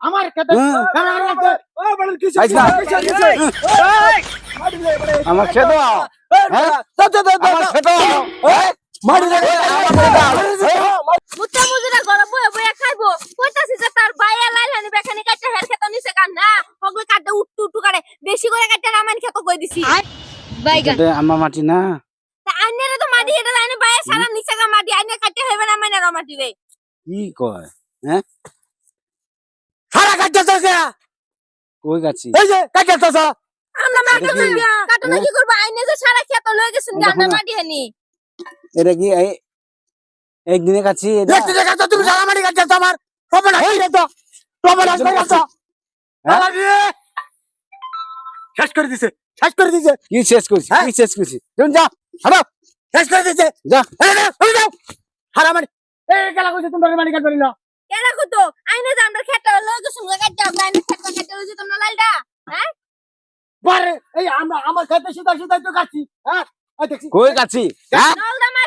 আমার খেতে হ্যাঁ। আমার খেতে হ্যাঁ হ্যাঁ বেশি করে কাটতে না মান খেত কই দিছি আমার মাটি না আইনের তো মাটি এটা জানি বাইয়া সারা নিচে গা মাটি আইনে কাটতে হইবে না মাইনের মাটি রে কি কয় কাটতে কই গাছি? এই যে কাটতে আমরা মাটি এটা কি? লইয়া কাটো না কি করব? আইনে যে সারা খেত লই গেছেন দেখো মাটি হেনি। এটা কি? এই একদিনে কাছি এটা দেখতে দেখা তুমি সারা মাটি কাটতে আমার হবে না এই তো তবে না একজন হ্যাঁ? শেষ করে দিছে শেষ করে দিছে। কি শেষ করছি? হ্যাঁ? কি শেষ করছি? তুমি যা হারো শেষ করে দিছে। যা যাও এই গেলা কইছে তোমরা মাটি কাটতে না। কেন কইতো আইনে যে আমরা লই গেছেন কাটতে আমরা আইনে খেত কাটতে লই যেতাম না লালডা বারে এই আমরা আমার খেতে সিধা সিধা তো কাটছি হ্যাঁ? কই হ্যাঁ?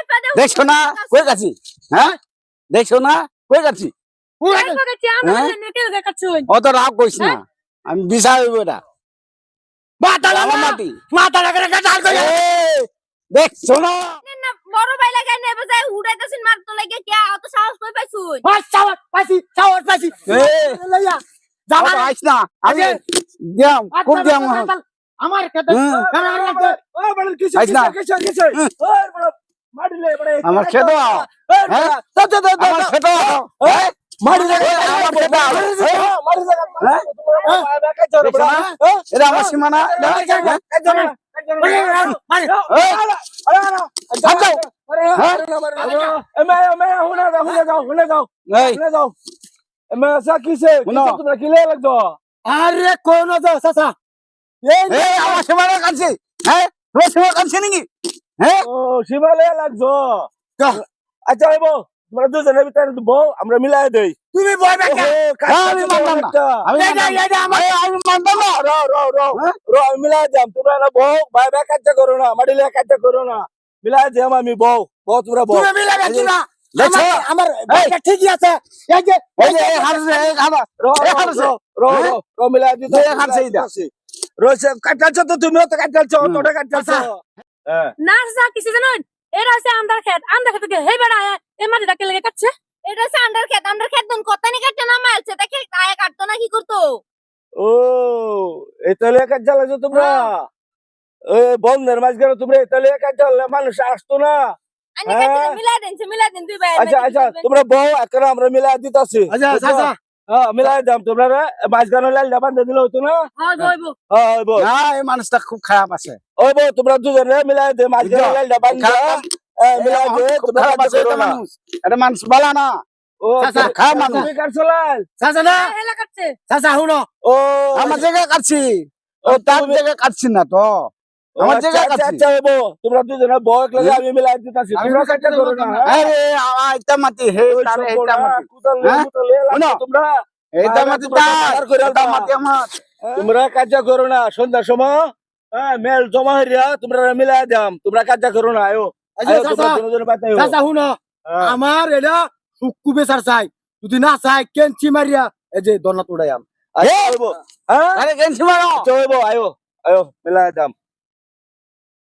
পাদে দেখছ না? কই গাছি হ্যাঁ? দেখছ না? কই হ্যাঁ? দেখাচ্ছুন অত রাগ কইস না। আমি বিশা হইব এটা। মাথা লাগা মাটি। মাথা লাগা কাটাল কই এই, দেখছ না? না বড় ভাই লাগাই নেবে যাই উড়াইতেছেন মার তো লাগে কি অত সাহস কই বাস পাইছি চাওয়াত পাইছি লইয়া যাবা আইস না আমি আজকে- দিয়াম খুব দিয়াম আমার খেতে হুম। আমার খেতে ও বড় কিছু। ওই বড় আমার খেতে হ্যাঁ? তো তো তো খেতে হ্যাঁ? খেতে সীমানা। হ্যাঁ? আরে কোন চাচা এই আমার সীমানা কাছে হ্যাঁ তোমার সীমানা কাছে নাকি হ্যাঁ ও লাগছো আচ্ছা হইব তোমরা দুজনের ভিতরে বউ আমরা মিলাই দেই তুমি বই বেটা হ্যাঁ, আমি মানতাম না। আমি আমি মানতাম না। Rho rho rho? রো আমি মিলাই দাম তোমরা না বউ ভাই ভাই কাজটা করো না। মাডিলে কাজটা করো না। মিলাই দাম আমি বউ। বউ তোমরা বউ। তুমি মিলে গেছি না? আমার- ঠিকই আছে। এই যে এই যে হারছে এই আমার রো হারছে। রো রো রো মিলাই দিতে হারছে এইটা। রোছে কাটাচ্ছ তো তুমিও তো কাটাচ্ছ তোটা কাটাচ্ছ হ্যাঁ। না যা কিছু জানুন? এরা হচ্ছে আন্দার খেত। আন্দার খেতে হে বেড়া এ মাটিটাকে লেগে কাটছে এটা হচ্ছে আন্ডার খেত আন্ডার খেত দন কত নি কাটতে না মারছে দেখে আয় কাটতো না কি করতো ও এই তাহলে কাজ চালাচ্ছ তোমরা? ওই বন্ধের মাঝখানে তোমরা এই তাহলে কাজ চালালে মানুষ আসতো না। হ্যাঁ। মিলাই দেনছে মিলাই দেন দুই ভাই আচ্ছা আচ্ছা তোমরা বউ এখন আমরা মিলাই দিতাছি। আচ্ছা চাচা হ্যাঁ মিলাই দাম তোমরা রে মাঝখানে লাইল বান্ধে দিলে হতো না? হয় হ্যাঁ এই মানুষটা খুব খারাপ আছে। ওই বউ তোমরা দুজন মিলাই দে মাঝখানে বুঝছ? লাইল বান্ধে মিলাই দে তোমরা আছে এটা মানুষ। বলা না। ও খারাপ মানুষ। কাটছো লাইল চাচা না। চাচা শুনো। ও আমার জায়গায় কাটছি। ও তার জায়গায় কাটছি না তো। আমার আচ্ছা, জায়গায় আচ্ছা, কাটছি। আচ্ছা তোমরা দুজনে বউ একলা আমি মিলাই দিতাছি তোমরা কাটতে কাজ করো না? আরে মাটি হে তার এটা মাটি। তোমরা মাটি তার করে এটা মাটি আমার। তোমরা কাজ করো না সন্ধ্যার সময় হ্যাঁ মেল জমা হইয়া তোমরা মিলাই দাম তোমরা কাজ করো না আয়ো। চাচা শুনো হ্যাঁ। আমার এটা সুক্কু বেচার চাই। যদি না চাই কেঞ্চি মারিয়া এই যে দন্না তোড়াই আম আচ্ছা, হইবো। হ্যাঁ